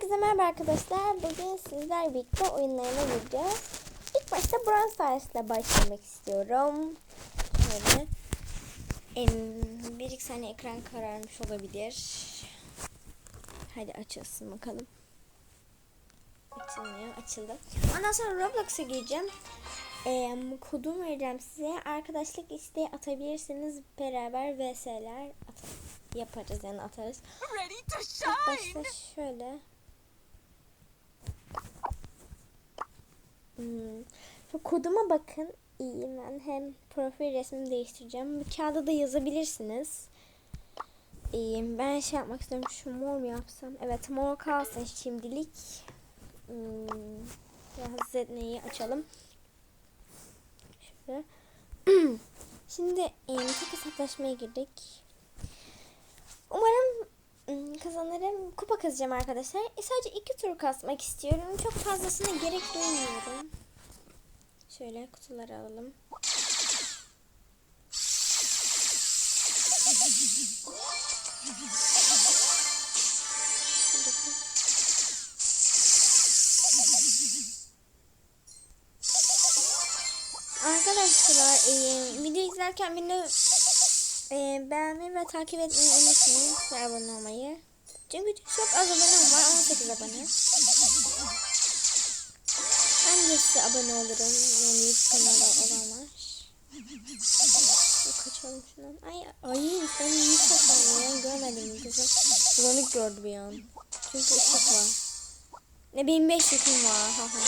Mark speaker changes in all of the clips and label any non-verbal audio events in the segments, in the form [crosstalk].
Speaker 1: Herkese merhaba arkadaşlar. Bugün sizler birlikte oyunlarına gireceğiz. İlk başta Brawl Stars'la başlamak istiyorum. Şöyle. Bir iki saniye ekran kararmış olabilir. Hadi açılsın bakalım. Açılmıyor. Açıldı. Ondan sonra Roblox'a gireceğim. Em, kodum vereceğim size. Arkadaşlık isteği atabilirsiniz. Beraber VS'ler yaparız yani atarız. İlk başta şöyle. Hmm. Koduma bakın. İyi ben hem profil resmimi değiştireceğim. Bu kağıda da yazabilirsiniz. İyiyim. Ben şey yapmak istiyorum. Şu mor mu yapsam? Evet mor kalsın şimdilik. Hmm. Zetneyi açalım. Şöyle. [clears throat] Şimdi e, tek hesaplaşmaya girdik. Umarım ım, kazanırım. Kupa kazacağım arkadaşlar. E, sadece iki tur kasmak istiyorum. Çok fazlasına gerek duymuyorum. Şöyle kutuları alalım. Arkadaşlar e, video izlerken beni e, beğenmeyi ve takip etmeyi unutmayın abone olmayı. Çünkü çok az abonem var 18 abone. Ben size abone olurum. Yani YouTube kanalı olanlar. Yok, Kaçalım şundan. Ay ay iyi kaçalım ya görmedim kızım. Bulanık gördü bir an. Çünkü ışık var. Ne benim 5 yüküm var. Ha, ha, ha,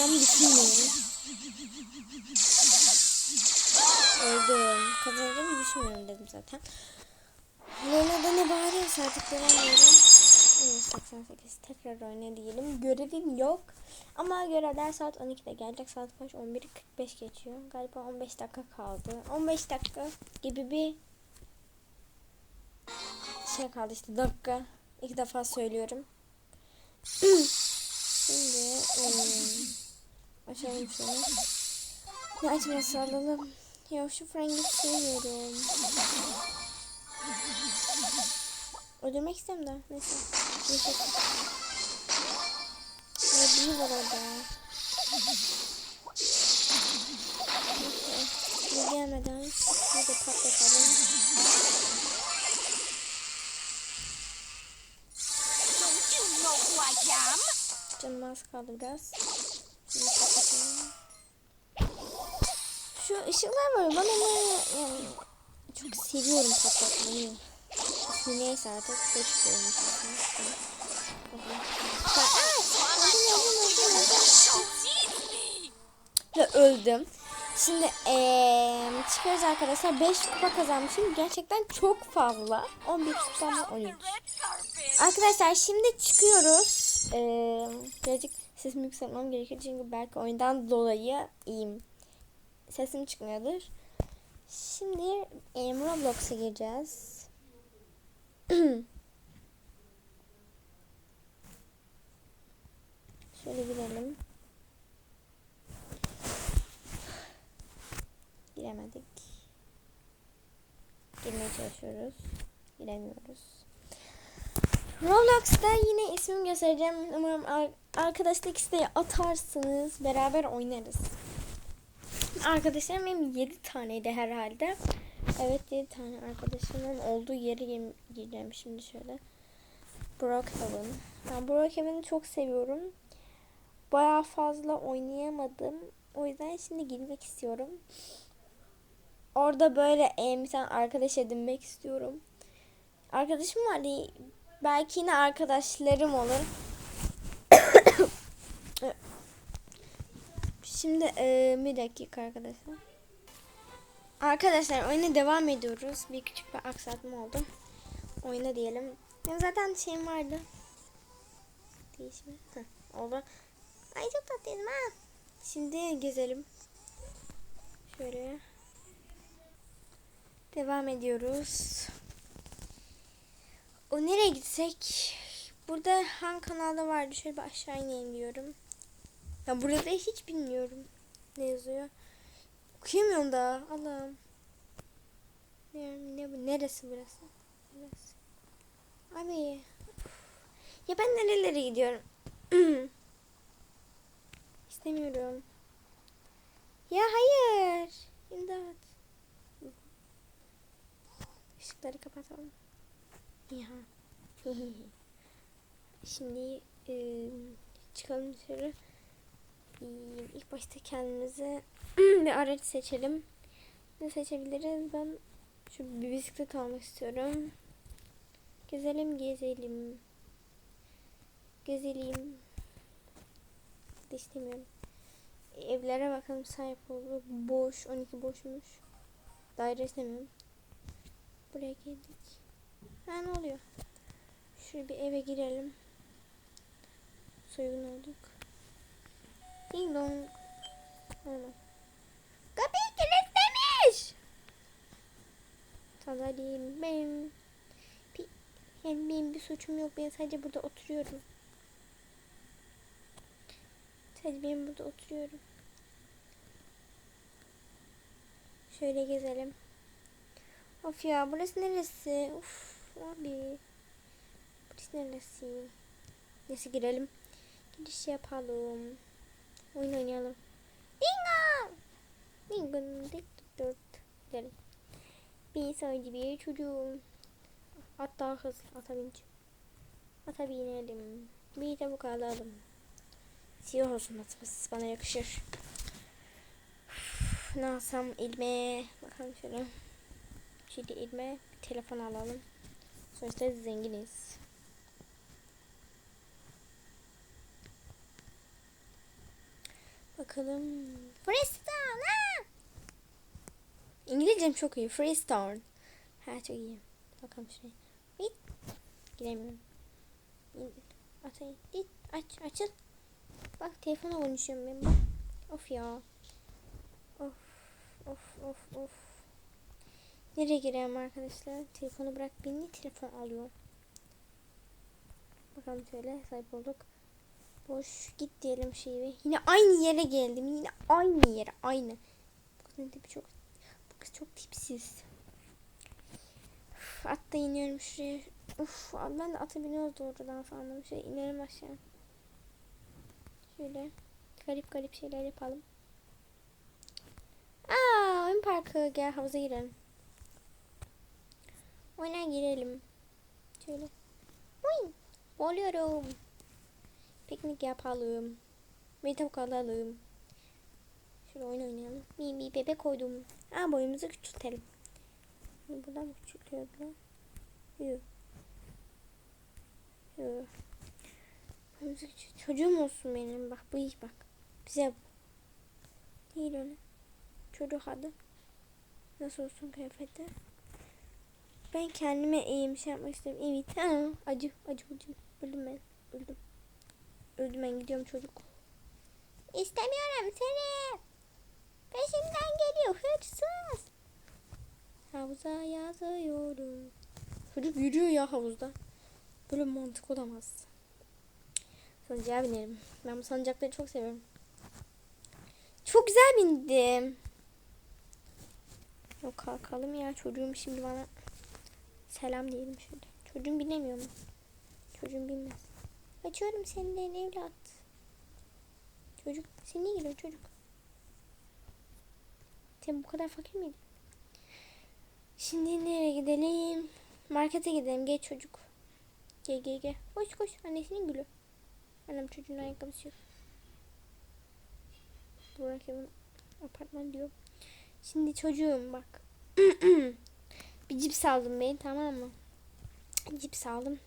Speaker 1: Kazanacağımı düşünmüyorum. Öldüm. Kazanacağımı düşünmüyorum dedim zaten. Lena da ne bağırıyorsa artık göremiyorum. Evet, 88 tekrar oyna diyelim. Görevim yok. Ama görevler saat 12'de gelecek. Saat kaç? 11.45 geçiyor. Galiba 15 dakika kaldı. 15 dakika gibi bir şey kaldı işte dakika. İlk defa söylüyorum. [clears throat] Şimdi ım, açalım şunu. Ne açması alalım. Ya şu Frank'i sevmiyorum. Öldürmek istem de. Neyse. Neyse. Ya biri var orada. Bu gelmeden bir de patlatalım. Canım az kaldı biraz. Şimdi kapatalım. Şu ışıklar var. Ben onları yani çok seviyorum patlatmayı. Neyse artık geç koymuş. Ve öldüm. Şimdi eee çıkarız arkadaşlar. 5 kupa kazanmışım. Gerçekten çok fazla. 11 kupam 13.
Speaker 2: Red carpet.
Speaker 1: Arkadaşlar şimdi çıkıyoruz. Ee, birazcık sesimi yükseltmem gerekiyor çünkü belki oyundan dolayı iyiyim. Sesim çıkmıyordur. Şimdi e, Roblox'a gireceğiz. [clears throat] Şöyle girelim. Giremedik. Girmeye çalışıyoruz. Giremiyoruz. Roblox'ta yine ismimi göstereceğim. Umarım ar- arkadaşlık isteği atarsınız. Beraber oynarız. Arkadaşlarım benim 7 taneydi herhalde. Evet 7 tane arkadaşımın olduğu yeri gir- gireceğim şimdi şöyle. Brookhaven. Ben Brookhaven'i çok seviyorum. Baya fazla oynayamadım. O yüzden şimdi girmek istiyorum. Orada böyle e, arkadaş edinmek istiyorum. Arkadaşım vardı. Belki yine arkadaşlarım olur. Şimdi e, bir dakika arkadaşlar. Arkadaşlar oyuna devam ediyoruz. Bir küçük bir aksatma oldu. Oyuna diyelim. Benim zaten şeyim vardı. Değişme. Heh, oldu. Ay çok tatlıydım ha. Şimdi gezelim. Şöyle. Devam ediyoruz. O nereye gitsek? Burada hangi kanalda vardı? Şöyle bir aşağı inelim diyorum. Ya burada hiç bilmiyorum ne yazıyor. Okuyamıyorum da Allah'ım. Ne, ne, bu- neresi burası? Neresi? Abi. Ya ben nerelere gidiyorum? [clears throat] İstemiyorum. Ya hayır. İmdat. Işıkları kapatalım. Ya. [laughs] Şimdi e, çıkalım dışarı. E, ilk başta kendimize [clears throat] bir araç seçelim. Ne seçebiliriz? Ben şu bir bisiklet almak istiyorum. Gezelim gezelim. Gezelim. İstemiyorum. Evlere bakalım sahip oldu. Boş. 12 boşmuş. Daire istemiyorum. Buraya geldik. Ha ne oluyor? Şöyle bir eve girelim. Soygun olduk. Ding dong. Kapıyı kilitlemiş. Sandalyem benim. Yani benim bir suçum yok. Ben sadece burada oturuyorum. Sadece ben burada oturuyorum. Şöyle gezelim. Of ya burası neresi? Uf abi. Burası neresi? Neyse girelim. Giriş yapalım. Oyun oynayalım. Bingo. Dik dik dört. Gidelim. Bir sadece bir çocuğum. At daha hızlı. Ata bineceğim. Ata binelim. Bir de bu alalım. Siyah olsun atımız. Bana yakışır. Üf, Ne alsam ilme. Bakalım şöyle. Şimdi ilme telefon alalım. Sonuçta zenginiz. Bakalım. Freestyle ha! İngilizcem çok iyi. Freestyle. Ha çok iyi. Bakalım şuraya. Bit. Giremiyorum. Atayım. Git. Aç. Açıl. Bak telefona konuşuyorum ben. Bak. Of ya. Of. Of of of. Nereye gireyim arkadaşlar? Telefonu bırak beni telefon alıyor. Bakalım şöyle sahip olduk. Boş git diyelim şeyi. Yine aynı yere geldim. Yine aynı yere aynı. Bu kızın tipi çok bu kız çok tipsiz. Uf, At da iniyorum şuraya. Uf ben de ata biniyoruz doğrudan sandım. Şöyle inelim aşağı. Şöyle garip garip şeyler yapalım. Aa oyun parkı gel havuza girelim. Oyuna girelim. Şöyle. Oy, oluyorum. Piknik yapalım. Bir tavuk alalım. Şöyle oyun oynayalım. Bir, bir bebek koydum. Aa boyumuzu küçültelim. Buradan mı küçültüyor. Boyumuzu küçült. Çocuğum olsun benim. Bak bu iyi bak. Güzel bu. Değil öyle. Çocuk adı. Nasıl olsun kıyafeti? Ben kendime iyiyim şey yapmak istiyorum. Evet. Ha, acı, acı, acı. Öldüm ben. Öldüm. Öldüm ben gidiyorum çocuk. İstemiyorum seni. Peşimden geliyor hırsız. Havuza yazıyorum. Çocuk yürüyor ya havuzda. Böyle mantık olamaz. Sancağa binelim. Ben bu sancakları çok seviyorum. Çok güzel bindim. Yok kalkalım ya çocuğum şimdi bana selam diyelim şöyle. Çocuğum binemiyor mu? Çocuğum bilmez. Açıyorum senden evlat. Çocuk. Sen niye giriyorsun çocuk? Sen bu kadar fakir miydin? Şimdi nereye gidelim? Markete gidelim. Gel çocuk. Gel gel gel. Koş koş. Annesinin gülü. Annem çocuğun ayakkabısı yok. Burak evin apartman diyor. Şimdi çocuğum bak. [clears throat] bir cips aldım ben tamam mı? Cips aldım.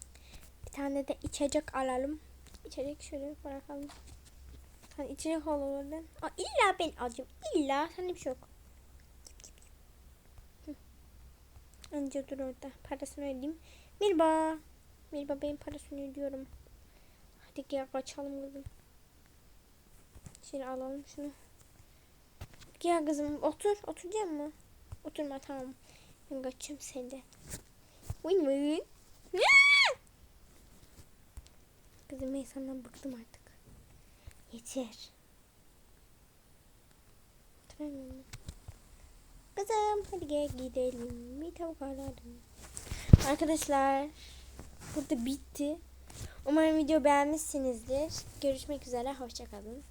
Speaker 1: Bir tane de içecek alalım. İçecek şöyle bırakalım. Hani içecek al oradan. Aa, illa ben alacağım. İlla sende bir şey yok. Önce dur orada. Parasını ödeyeyim. Merhaba. Merhaba ben parasını ödüyorum. Hadi gel kaçalım kızım. Şimdi alalım şunu. Gel kızım otur. Oturacak mı? Oturma tamam. Ben kaçacağım senden. Win win. Kızım ben senden bıktım artık. Yeter. Aynen. Kızım hadi gel gidelim. Bir tavuk aradım. Arkadaşlar burada bitti. Umarım video beğenmişsinizdir. Görüşmek üzere. Hoşçakalın.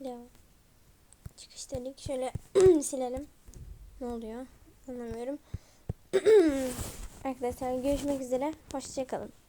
Speaker 1: Ya. Çıkış dedik. Şöyle [clears throat] silelim. Ne oluyor? Anlamıyorum. [clears throat] Arkadaşlar görüşmek üzere. Hoşçakalın.